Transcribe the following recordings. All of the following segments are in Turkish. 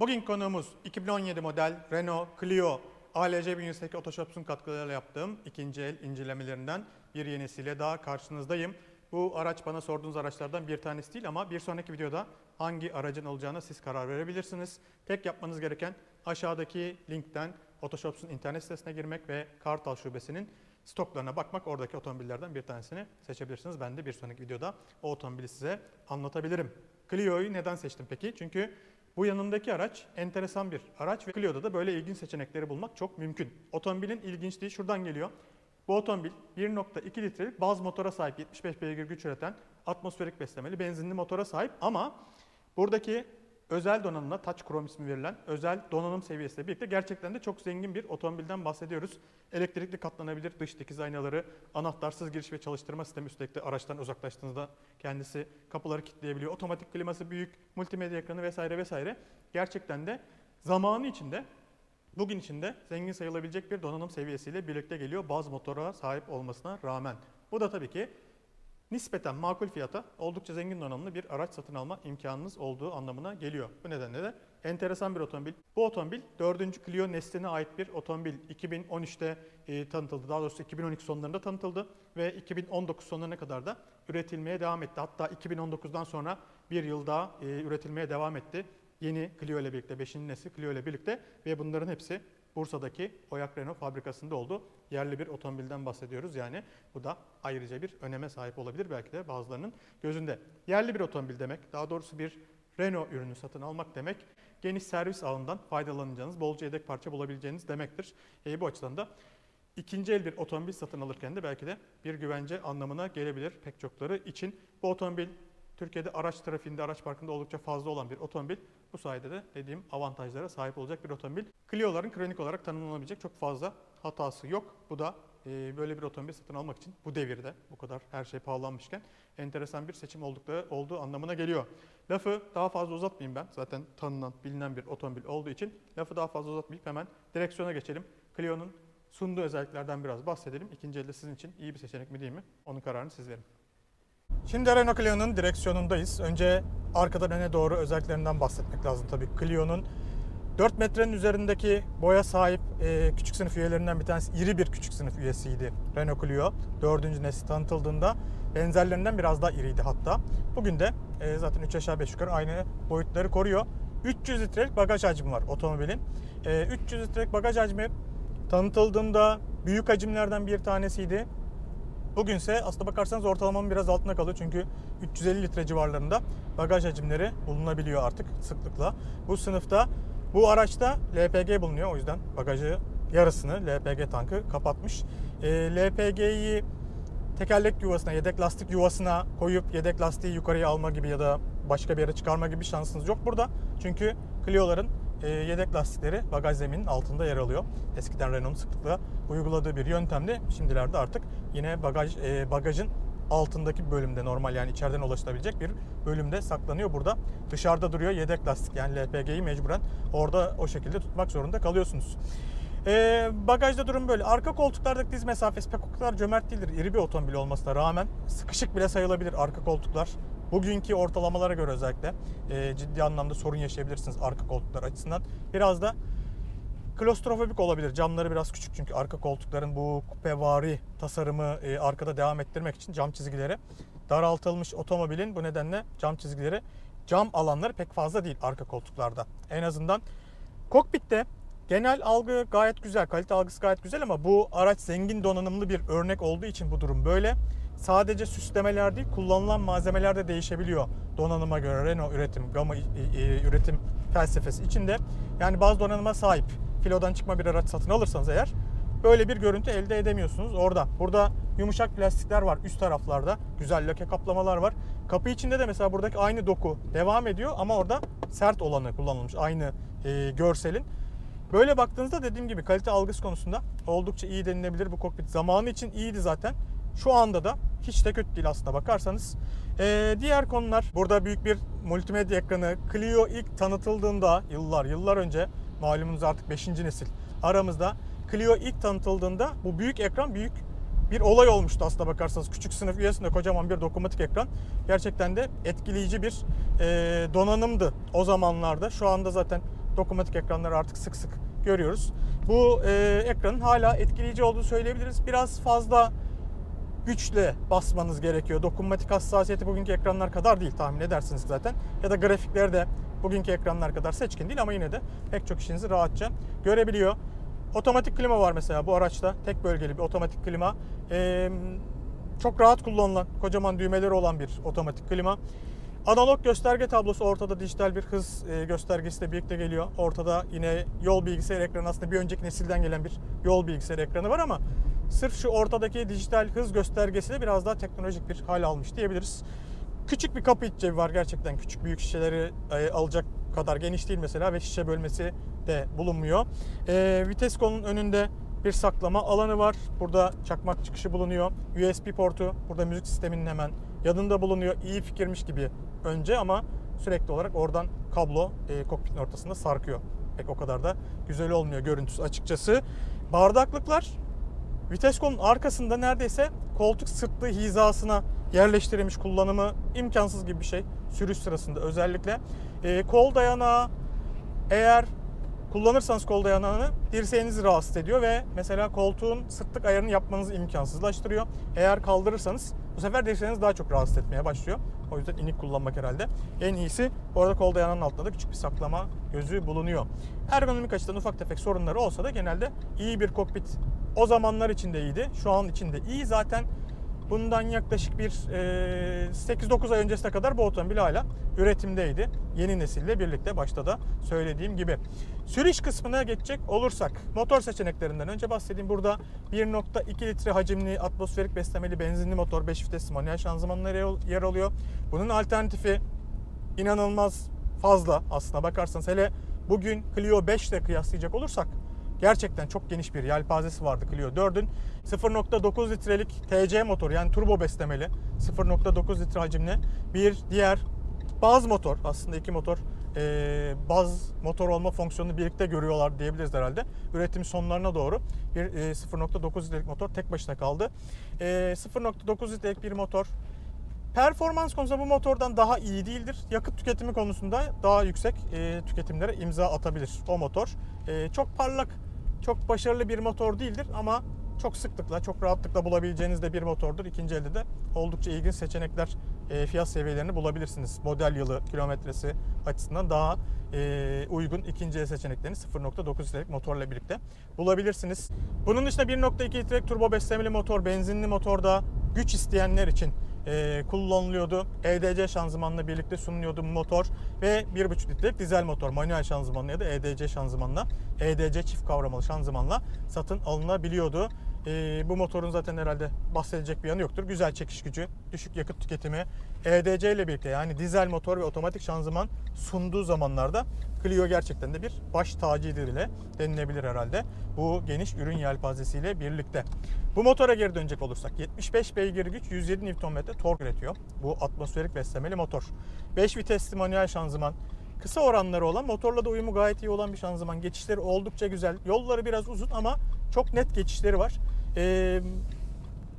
Bugün konuğumuz 2017 model Renault Clio ALC bünyesindeki Otoshops'un katkılarıyla yaptığım ikinci el incelemelerinden bir yenisiyle daha karşınızdayım. Bu araç bana sorduğunuz araçlardan bir tanesi değil ama bir sonraki videoda hangi aracın olacağına siz karar verebilirsiniz. Tek yapmanız gereken aşağıdaki linkten Otoshops'un internet sitesine girmek ve Kartal Şubesi'nin stoklarına bakmak. Oradaki otomobillerden bir tanesini seçebilirsiniz. Ben de bir sonraki videoda o otomobili size anlatabilirim. Clio'yu neden seçtim peki? Çünkü bu yanındaki araç enteresan bir araç ve Clio'da da böyle ilginç seçenekleri bulmak çok mümkün. Otomobilin ilginçliği şuradan geliyor. Bu otomobil 1.2 litrelik baz motora sahip 75 beygir güç üreten atmosferik beslemeli benzinli motora sahip ama buradaki özel donanımla Touch Chrome ismi verilen özel donanım seviyesiyle birlikte gerçekten de çok zengin bir otomobilden bahsediyoruz. Elektrikli katlanabilir dış dikiz aynaları, anahtarsız giriş ve çalıştırma sistemi üstelik de araçtan uzaklaştığınızda kendisi kapıları kilitleyebiliyor. Otomatik kliması büyük, multimedya ekranı vesaire vesaire. Gerçekten de zamanı içinde Bugün içinde zengin sayılabilecek bir donanım seviyesiyle birlikte geliyor baz motora sahip olmasına rağmen. Bu da tabii ki nispeten makul fiyata oldukça zengin donanımlı bir araç satın alma imkanınız olduğu anlamına geliyor. Bu nedenle de enteresan bir otomobil. Bu otomobil 4. Clio nesline ait bir otomobil. 2013'te e, tanıtıldı. Daha doğrusu 2012 sonlarında tanıtıldı ve 2019 sonlarına kadar da üretilmeye devam etti. Hatta 2019'dan sonra bir yıl daha e, üretilmeye devam etti. Yeni Clio ile birlikte, 5. nesil Clio ile birlikte ve bunların hepsi Bursa'daki Oyak Renault fabrikasında oldu. Yerli bir otomobilden bahsediyoruz yani. Bu da ayrıca bir öneme sahip olabilir belki de bazılarının gözünde. Yerli bir otomobil demek, daha doğrusu bir Renault ürünü satın almak demek, geniş servis ağından faydalanacağınız, bolca yedek parça bulabileceğiniz demektir. E, bu açıdan da ikinci el bir otomobil satın alırken de belki de bir güvence anlamına gelebilir pek çokları için. Bu otomobil Türkiye'de araç trafiğinde, araç parkında oldukça fazla olan bir otomobil. Bu sayede de dediğim avantajlara sahip olacak bir otomobil. Clio'ların kronik olarak tanımlanabilecek çok fazla hatası yok. Bu da e, böyle bir otomobil satın almak için bu devirde bu kadar her şey pahalanmışken enteresan bir seçim oldukları olduğu anlamına geliyor. Lafı daha fazla uzatmayayım ben. Zaten tanınan, bilinen bir otomobil olduğu için lafı daha fazla uzatmayıp hemen direksiyona geçelim. Clio'nun sunduğu özelliklerden biraz bahsedelim. İkinci elde sizin için iyi bir seçenek mi değil mi? Onun kararını siz verin. Şimdi Renault Clio'nun direksiyonundayız. Önce arkadan öne doğru özelliklerinden bahsetmek lazım tabii. Clio'nun 4 metrenin üzerindeki boya sahip e, küçük sınıf üyelerinden bir tanesi iri bir küçük sınıf üyesiydi Renault Clio. 4. nesil tanıtıldığında benzerlerinden biraz daha iriydi hatta. Bugün de e, zaten 3 aşağı 5 yukarı aynı boyutları koruyor. 300 litrelik bagaj hacmi var otomobilin. E, 300 litrelik bagaj hacmi tanıtıldığında büyük hacimlerden bir tanesiydi. Bugünse aslında bakarsanız ortalamanın biraz altında kalıyor çünkü 350 litre civarlarında bagaj hacimleri bulunabiliyor artık sıklıkla. Bu sınıfta bu araçta LPG bulunuyor o yüzden bagajı yarısını LPG tankı kapatmış. E, LPG'yi tekerlek yuvasına, yedek lastik yuvasına koyup yedek lastiği yukarıya alma gibi ya da başka bir yere çıkarma gibi şansınız yok burada. Çünkü Clio'ların e, yedek lastikleri bagaj zeminin altında yer alıyor. Eskiden Renault'un sıklıkla uyguladığı bir yöntemdi. Şimdilerde artık yine bagaj e, bagajın altındaki bölümde normal yani içeriden ulaşılabilecek bir bölümde saklanıyor. Burada dışarıda duruyor yedek lastik yani LPG'yi mecburen orada o şekilde tutmak zorunda kalıyorsunuz. E, bagajda durum böyle. Arka koltuklardaki diz mesafesi pek o kadar cömert değildir. İri bir otomobil olmasına rağmen sıkışık bile sayılabilir arka koltuklar. Bugünkü ortalamalara göre özellikle e, ciddi anlamda sorun yaşayabilirsiniz arka koltuklar açısından. Biraz da klostrofobik olabilir. Camları biraz küçük çünkü arka koltukların bu kupevari tasarımı e, arkada devam ettirmek için cam çizgileri daraltılmış otomobilin bu nedenle cam çizgileri cam alanları pek fazla değil arka koltuklarda. En azından kokpitte genel algı gayet güzel, kalite algısı gayet güzel ama bu araç zengin donanımlı bir örnek olduğu için bu durum böyle. Sadece süslemeler değil, kullanılan malzemeler de değişebiliyor donanıma göre. Renault üretim, Gamma e, üretim felsefesi içinde. Yani bazı donanıma sahip filodan çıkma bir araç satın alırsanız eğer böyle bir görüntü elde edemiyorsunuz orada. Burada yumuşak plastikler var üst taraflarda. Güzel lake kaplamalar var. Kapı içinde de mesela buradaki aynı doku devam ediyor ama orada sert olanı kullanılmış. Aynı e, görselin. Böyle baktığınızda dediğim gibi kalite algısı konusunda oldukça iyi denilebilir bu kokpit. Zamanı için iyiydi zaten. Şu anda da hiç de kötü değil aslında bakarsanız. Ee, diğer konular burada büyük bir multimedya ekranı. Clio ilk tanıtıldığında yıllar yıllar önce malumunuz artık 5. nesil aramızda. Clio ilk tanıtıldığında bu büyük ekran büyük bir olay olmuştu aslında bakarsanız. Küçük sınıf üyesinde kocaman bir dokunmatik ekran. Gerçekten de etkileyici bir e, donanımdı o zamanlarda. Şu anda zaten dokunmatik ekranları artık sık sık görüyoruz. Bu e, ekranın hala etkileyici olduğunu söyleyebiliriz. Biraz fazla güçle basmanız gerekiyor. Dokunmatik hassasiyeti bugünkü ekranlar kadar değil tahmin edersiniz zaten. Ya da grafikleri de bugünkü ekranlar kadar seçkin değil ama yine de pek çok işinizi rahatça görebiliyor. Otomatik klima var mesela bu araçta. Tek bölgeli bir otomatik klima. Ee, çok rahat kullanılan, kocaman düğmeleri olan bir otomatik klima. Analog gösterge tablosu ortada dijital bir hız e, göstergesiyle birlikte geliyor. Ortada yine yol bilgisayar ekranı aslında bir önceki nesilden gelen bir yol bilgisayar ekranı var ama sırf şu ortadaki dijital hız göstergesiyle biraz daha teknolojik bir hal almış diyebiliriz. Küçük bir kapı iç cebi var gerçekten küçük büyük şişeleri e, alacak kadar geniş değil mesela ve şişe bölmesi de bulunmuyor. E, vites kolunun önünde bir saklama alanı var. Burada çakmak çıkışı bulunuyor. USB portu burada müzik sisteminin hemen yanında bulunuyor. İyi fikirmiş gibi önce ama sürekli olarak oradan kablo e, kokpitin ortasında sarkıyor. Pek o kadar da güzel olmuyor görüntüsü açıkçası. Bardaklıklar vites kolunun arkasında neredeyse koltuk sırtlığı hizasına yerleştirilmiş kullanımı imkansız gibi bir şey. Sürüş sırasında özellikle. E, kol dayanağı eğer kullanırsanız kol dayanağını dirseğinizi rahatsız ediyor ve mesela koltuğun sırtlık ayarını yapmanızı imkansızlaştırıyor. Eğer kaldırırsanız bu sefer dirseğiniz daha çok rahatsız etmeye başlıyor. O yüzden inik kullanmak herhalde en iyisi. Bu arada kol dayanağının altında da küçük bir saklama gözü bulunuyor. Ergonomik açıdan ufak tefek sorunları olsa da genelde iyi bir kokpit o zamanlar için iyiydi. Şu an için de iyi. Zaten Bundan yaklaşık bir e, 8-9 ay öncesine kadar bu otomobil hala üretimdeydi. Yeni nesille birlikte başta da söylediğim gibi. Sürüş kısmına geçecek olursak motor seçeneklerinden önce bahsedeyim. Burada 1.2 litre hacimli atmosferik beslemeli benzinli motor 5 vitesli manuel şanzımanla yer alıyor. Bunun alternatifi inanılmaz fazla aslına bakarsanız. Hele bugün Clio 5 ile kıyaslayacak olursak gerçekten çok geniş bir yelpazesi vardı Clio 4'ün. 0.9 litrelik TC motor yani turbo beslemeli 0.9 litre hacimli bir diğer baz motor aslında iki motor e, baz motor olma fonksiyonunu birlikte görüyorlar diyebiliriz herhalde. Üretim sonlarına doğru bir e, 0.9 litrelik motor tek başına kaldı. E, 0.9 litrelik bir motor Performans konusunda bu motordan daha iyi değildir. Yakıt tüketimi konusunda daha yüksek e, tüketimlere imza atabilir o motor. E, çok parlak, çok başarılı bir motor değildir ama çok sıklıkla, çok rahatlıkla bulabileceğiniz de bir motordur. İkinci elde de oldukça ilginç seçenekler, e, fiyat seviyelerini bulabilirsiniz. Model yılı, kilometresi açısından daha e, uygun ikinci el seçeneklerini 0.9 litrelik motorla birlikte bulabilirsiniz. Bunun dışında 1.2 litrelik turbo beslemeli motor, benzinli motorda güç isteyenler için e, kullanılıyordu. EDC şanzımanla birlikte sunuluyordu motor ve 1.5 litrelik dizel motor manuel şanzımanla ya da EDC şanzımanla EDC çift kavramalı şanzımanla satın alınabiliyordu. E, bu motorun zaten herhalde bahsedecek bir yanı yoktur. Güzel çekiş gücü, düşük yakıt tüketimi, EDC ile birlikte yani dizel motor ve otomatik şanzıman sunduğu zamanlarda Clio gerçekten de bir baş tacıdır ile denilebilir herhalde. Bu geniş ürün yelpazesiyle birlikte. Bu motora geri dönecek olursak 75 beygir güç 107 Nm tork üretiyor. Bu atmosferik beslemeli motor. 5 vitesli manuel şanzıman. Kısa oranları olan motorla da uyumu gayet iyi olan bir şanzıman. Geçişleri oldukça güzel. Yolları biraz uzun ama çok net geçişleri var. Ee,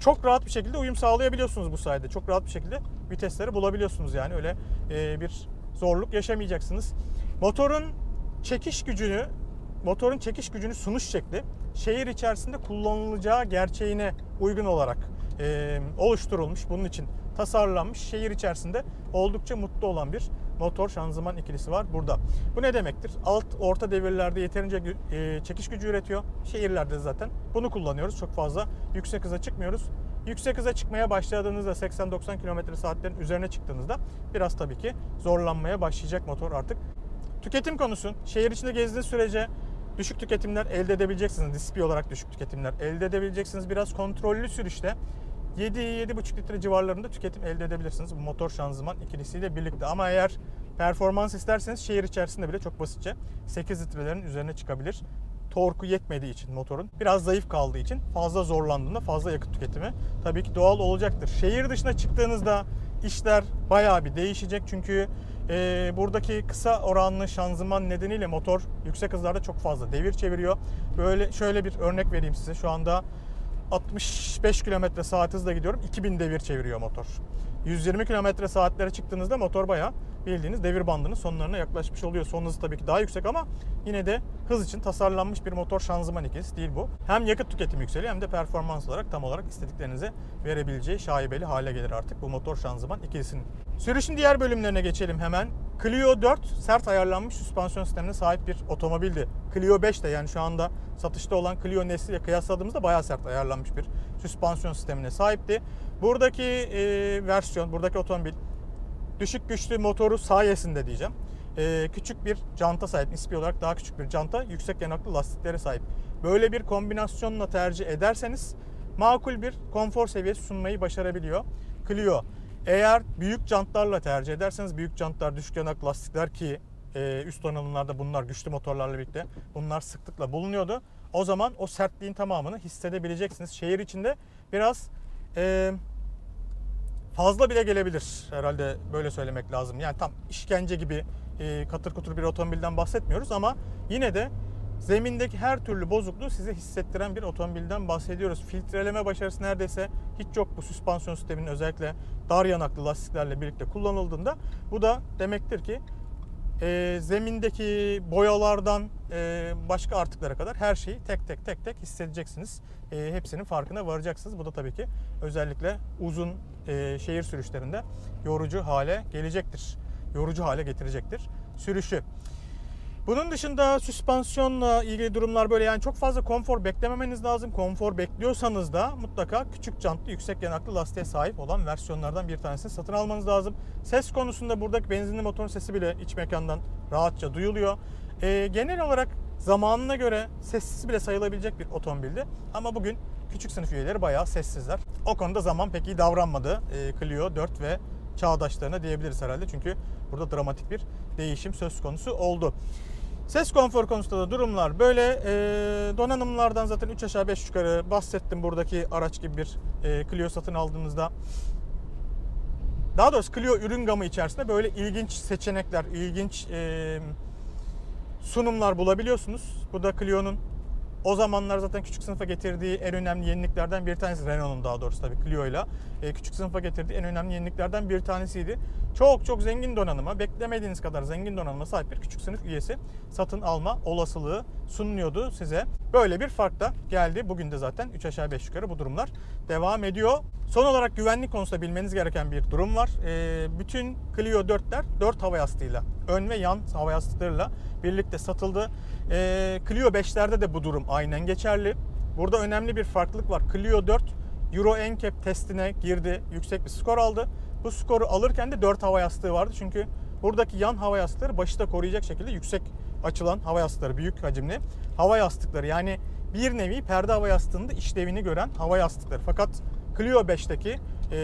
çok rahat bir şekilde uyum sağlayabiliyorsunuz bu sayede. Çok rahat bir şekilde vitesleri bulabiliyorsunuz yani öyle e, bir zorluk yaşamayacaksınız. Motorun çekiş gücünü, motorun çekiş gücünü sunuş şekli şehir içerisinde kullanılacağı gerçeğine uygun olarak e, oluşturulmuş. Bunun için tasarlanmış. Şehir içerisinde oldukça mutlu olan bir motor şanzıman ikilisi var burada. Bu ne demektir? Alt orta devirlerde yeterince e, çekiş gücü üretiyor. Şehirlerde zaten bunu kullanıyoruz. Çok fazla yüksek hıza çıkmıyoruz. Yüksek hıza çıkmaya başladığınızda 80-90 km saatlerin üzerine çıktığınızda biraz tabii ki zorlanmaya başlayacak motor artık. Tüketim konusu şehir içinde gezdiğiniz sürece düşük tüketimler elde edebileceksiniz. Nispi olarak düşük tüketimler elde edebileceksiniz. Biraz kontrollü sürüşte 7-7,5 litre civarlarında tüketim elde edebilirsiniz bu motor şanzıman ikilisiyle birlikte. Ama eğer performans isterseniz şehir içerisinde bile çok basitçe 8 litrelerin üzerine çıkabilir. Torku yetmediği için motorun biraz zayıf kaldığı için fazla zorlandığında fazla yakıt tüketimi tabii ki doğal olacaktır. Şehir dışına çıktığınızda işler bayağı bir değişecek çünkü e, buradaki kısa oranlı şanzıman nedeniyle motor yüksek hızlarda çok fazla devir çeviriyor. Böyle şöyle bir örnek vereyim size. Şu anda 65 km saat hızla gidiyorum. 2000 devir çeviriyor motor. 120 km saatlere çıktığınızda motor bayağı bildiğiniz devir bandının sonlarına yaklaşmış oluyor. Son hızı tabii ki daha yüksek ama yine de hız için tasarlanmış bir motor şanzıman ikilisi değil bu. Hem yakıt tüketimi yükseliyor hem de performans olarak tam olarak istediklerinize verebileceği şaibeli hale gelir artık bu motor şanzıman ikilisinin. Sürüşün diğer bölümlerine geçelim hemen. Clio 4 sert ayarlanmış süspansiyon sistemine sahip bir otomobildi. Clio 5 de yani şu anda satışta olan Clio nesliyle kıyasladığımızda bayağı sert ayarlanmış bir süspansiyon sistemine sahipti. Buradaki e, versiyon, buradaki otomobil düşük güçlü motoru sayesinde diyeceğim. e, küçük bir janta sahip. Nispi olarak daha küçük bir janta, yüksek yanaklı lastiklere sahip. Böyle bir kombinasyonla tercih ederseniz makul bir konfor seviyesi sunmayı başarabiliyor. Clio eğer büyük jantlarla tercih ederseniz büyük jantlar, düşük yanaklı lastikler ki e, üst donanımlarda bunlar güçlü motorlarla birlikte bunlar sıklıkla bulunuyordu. O zaman o sertliğin tamamını hissedebileceksiniz. Şehir içinde biraz e, fazla bile gelebilir herhalde böyle söylemek lazım. Yani tam işkence gibi e, katır kutur bir otomobilden bahsetmiyoruz ama yine de zemindeki her türlü bozukluğu size hissettiren bir otomobilden bahsediyoruz. Filtreleme başarısı neredeyse hiç yok bu süspansiyon sisteminin özellikle dar yanaklı lastiklerle birlikte kullanıldığında. Bu da demektir ki e, zemindeki boyalardan e, başka artıklara kadar her şeyi tek tek tek tek hissedeceksiniz. E, hepsinin farkına varacaksınız. Bu da tabii ki özellikle uzun e, şehir sürüşlerinde yorucu hale gelecektir. Yorucu hale getirecektir sürüşü. Bunun dışında süspansiyonla ilgili durumlar böyle yani çok fazla konfor beklememeniz lazım. Konfor bekliyorsanız da mutlaka küçük jantlı yüksek yanaklı lastiğe sahip olan versiyonlardan bir tanesini satın almanız lazım. Ses konusunda buradaki benzinli motorun sesi bile iç mekandan rahatça duyuluyor. Ee, genel olarak zamanına göre sessiz bile sayılabilecek bir otomobildi. Ama bugün küçük sınıf üyeleri bayağı sessizler. O konuda zaman pek iyi davranmadı ee, Clio 4 ve çağdaşlarına diyebiliriz herhalde. Çünkü burada dramatik bir değişim söz konusu oldu. Ses konfor konusunda da durumlar böyle. E, donanımlardan zaten 3 aşağı 5 yukarı bahsettim buradaki araç gibi bir e, Clio satın aldığınızda. Daha doğrusu Clio ürün gamı içerisinde böyle ilginç seçenekler, ilginç e, sunumlar bulabiliyorsunuz. Bu da Clio'nun o zamanlar zaten küçük sınıfa getirdiği en önemli yeniliklerden bir tanesi. Renault'un daha doğrusu tabii Clio ile e, küçük sınıfa getirdiği en önemli yeniliklerden bir tanesiydi. Çok çok zengin donanıma, beklemediğiniz kadar zengin donanıma sahip bir küçük sınıf üyesi satın alma olasılığı sunuyordu size. Böyle bir fark da geldi. Bugün de zaten 3 aşağı 5 yukarı bu durumlar devam ediyor. Son olarak güvenlik konusunda bilmeniz gereken bir durum var. E, bütün Clio 4'ler 4 hava yastığıyla, ön ve yan hava yastıklarıyla birlikte satıldı. E, Clio 5'lerde de bu durum aynen geçerli. Burada önemli bir farklılık var. Clio 4 Euro NCAP testine girdi, yüksek bir skor aldı. Bu skoru alırken de 4 hava yastığı vardı. Çünkü buradaki yan hava yastıkları başı da koruyacak şekilde yüksek açılan hava yastıkları, büyük hacimli hava yastıkları. Yani bir nevi perde hava yastığında işlevini gören hava yastıkları. Fakat Clio 5'teki e,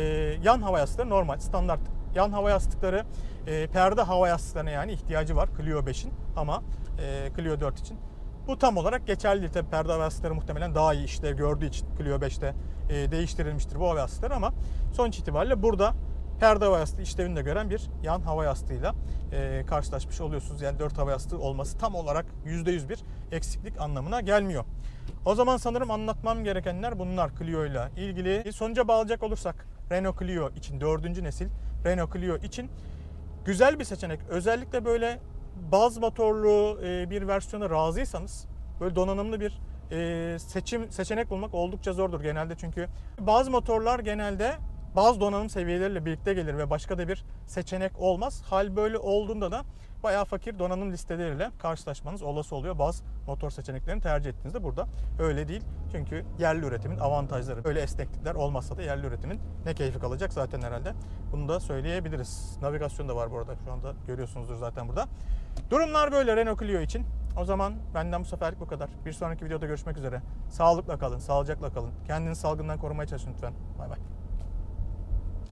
yan hava yastıkları normal, standart yan hava yastıkları e, perde hava yastıklarına yani ihtiyacı var Clio 5'in ama e, Clio 4 için bu tam olarak geçerli değil. Tabii perde hava yastıkları muhtemelen daha iyi işlev gördüğü için Clio 5'te e, değiştirilmiştir bu hava yastıkları ama sonuç itibariyle burada perde hava yastığı işlevini de gören bir yan hava yastığıyla e, karşılaşmış oluyorsunuz. Yani 4 hava yastığı olması tam olarak %100 bir eksiklik anlamına gelmiyor. O zaman sanırım anlatmam gerekenler bunlar Clio ile ilgili. Sonuca bağlayacak olursak Renault Clio için 4. nesil Renault Clio için güzel bir seçenek. Özellikle böyle baz motorlu e, bir versiyona razıysanız böyle donanımlı bir e, seçim seçenek bulmak oldukça zordur genelde çünkü bazı motorlar genelde bazı donanım seviyeleriyle birlikte gelir ve başka da bir seçenek olmaz. Hal böyle olduğunda da bayağı fakir donanım listeleriyle karşılaşmanız olası oluyor. Bazı motor seçeneklerini tercih ettiğinizde burada öyle değil. Çünkü yerli üretimin avantajları öyle esneklikler olmazsa da yerli üretimin ne keyfi kalacak zaten herhalde. Bunu da söyleyebiliriz. Navigasyon da var bu arada. Şu anda görüyorsunuzdur zaten burada. Durumlar böyle Renault Clio için. O zaman benden bu seferlik bu kadar. Bir sonraki videoda görüşmek üzere. Sağlıkla kalın, sağlıcakla kalın. Kendinizi salgından korumaya çalışın lütfen. Bay bay.